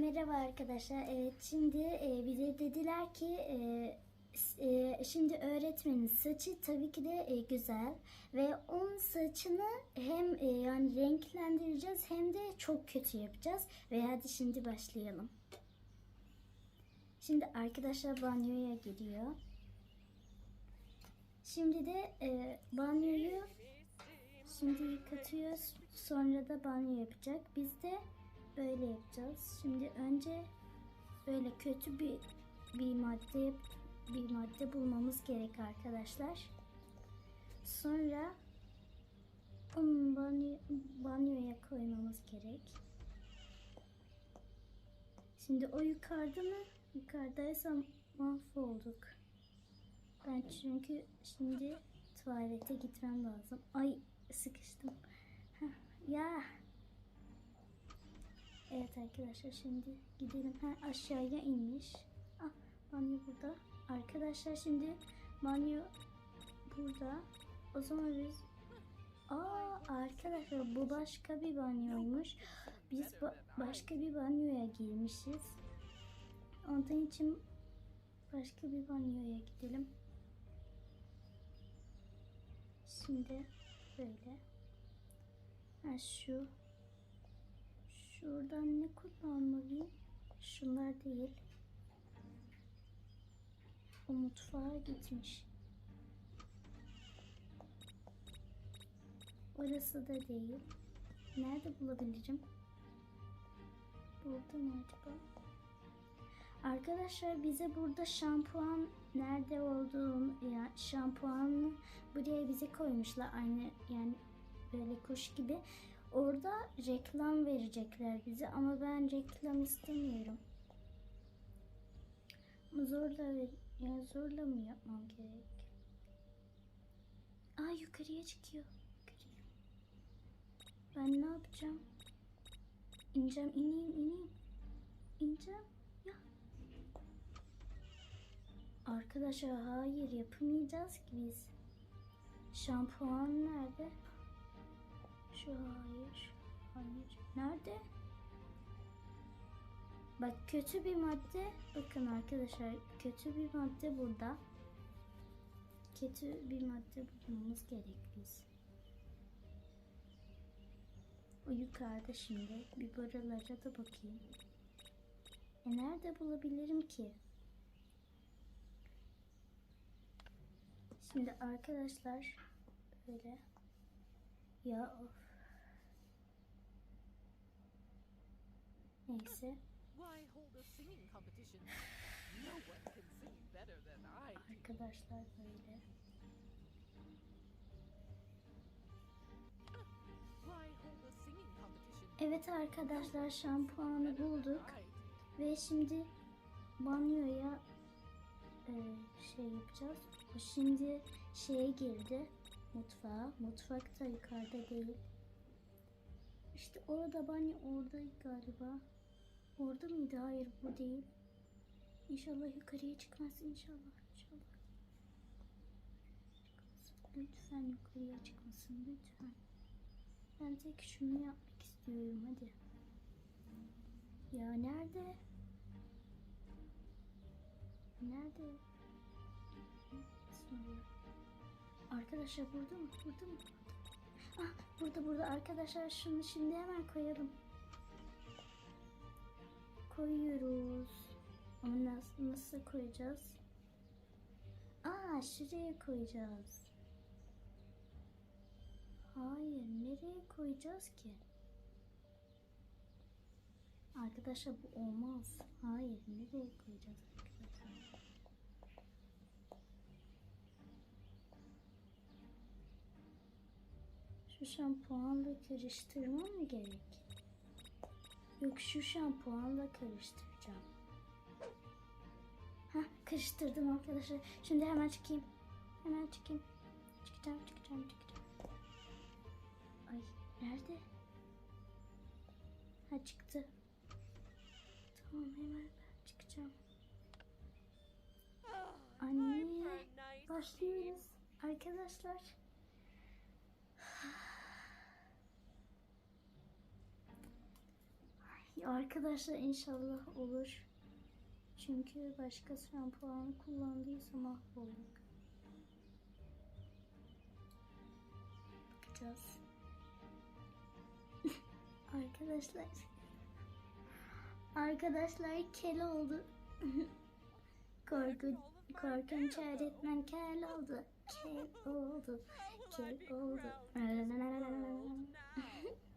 Merhaba arkadaşlar. Evet şimdi e, bize dediler ki e, e, şimdi öğretmenin saçı tabii ki de e, güzel ve onun saçını hem e, yani renklendireceğiz hem de çok kötü yapacağız. Ve hadi şimdi başlayalım. Şimdi arkadaşlar banyoya giriyor. Şimdi de e, banyoyu şimdi yıkatıyoruz. Sonra da banyo yapacak. Biz de böyle yapacağız. Şimdi önce böyle kötü bir bir madde bir madde bulmamız gerek arkadaşlar. Sonra onu banyo, banyoya koymamız gerek. Şimdi o yukarıda mı? Yukarıdaysa mahvolduk. Ben çünkü şimdi tuvalete gitmem lazım. Ay sıkıştım. Ya. Evet arkadaşlar şimdi gidelim. Ha, aşağıya inmiş. Ah banyo burada. Arkadaşlar şimdi banyo burada. O zaman biz Aa arkadaşlar bu başka bir banyoymuş. Biz ba- başka bir banyoya girmişiz. Onun için başka bir banyoya gidelim. Şimdi böyle. Ha şu. Şuradan ne kullanmalıyım? Şunlar değil. O mutfağa gitmiş. Orası da değil. Nerede bulabilirim? Burada mı acaba? Arkadaşlar bize burada şampuan nerede olduğunu ya şampuanı buraya bize koymuşlar aynı yani böyle kuş gibi. Orada reklam verecekler bize ama ben reklam istemiyorum. Ama zorla yani zorla mı yapmam gerek? Aa yukarıya çıkıyor. Yukarıya. Ben ne yapacağım? İneceğim, ineyim, ineyim. İneceğim. Ya. Arkadaşlar hayır yapamayacağız ki biz. Şampuan nerede? Hayır. Hayır. Nerede? Bak kötü bir madde. Bakın arkadaşlar kötü bir madde burada. Kötü bir madde bulmamız gerek. O yukarıda şimdi. Bir buralara da bakayım. E nerede bulabilirim ki? Şimdi arkadaşlar böyle ya of. Do. arkadaşlar böyle. Evet arkadaşlar şampuanı bulduk ve şimdi banyoya e, şey yapacağız. Şimdi şeye girdi mutfağa. Mutfak da yukarıda değil. İşte orada banyo orada galiba. Orada mıydı? Hayır bu değil. İnşallah yukarıya çıkmaz. İnşallah. İnşallah. Lütfen yukarıya çıkmasın. Lütfen. Ben tek şunu yapmak istiyorum. Hadi. Ya nerede? Nerede? Nasıl oluyor? Arkadaşlar burada mı? Burada mı? Ah burada burada arkadaşlar şunu şimdi hemen koyalım. Koyuyoruz. Ama nasıl, nasıl koyacağız? Aa şuraya koyacağız. Hayır nereye koyacağız ki? Arkadaşlar bu olmaz. Hayır nereye koyacağız arkadaşlar? Şu şampuanla karıştırmam mı gerek? Yok şu şampuanla karıştıracağım. Hah karıştırdım arkadaşlar. Şimdi hemen çıkayım. Hemen çıkayım. Çıkacağım çıkacağım çıkacağım. Ay nerede? Ha çıktı. Tamam hemen ben çıkacağım. Anne başlıyoruz arkadaşlar. Ya Arkadaşlar inşallah olur. Çünkü başka şampuan kullandıysa mahvolduk. Bakacağız. Arkadaşlar. Arkadaşlar kel oldu. Korkunç, korkunç öğretmen kel oldu. Kel oldu. Kel oldu.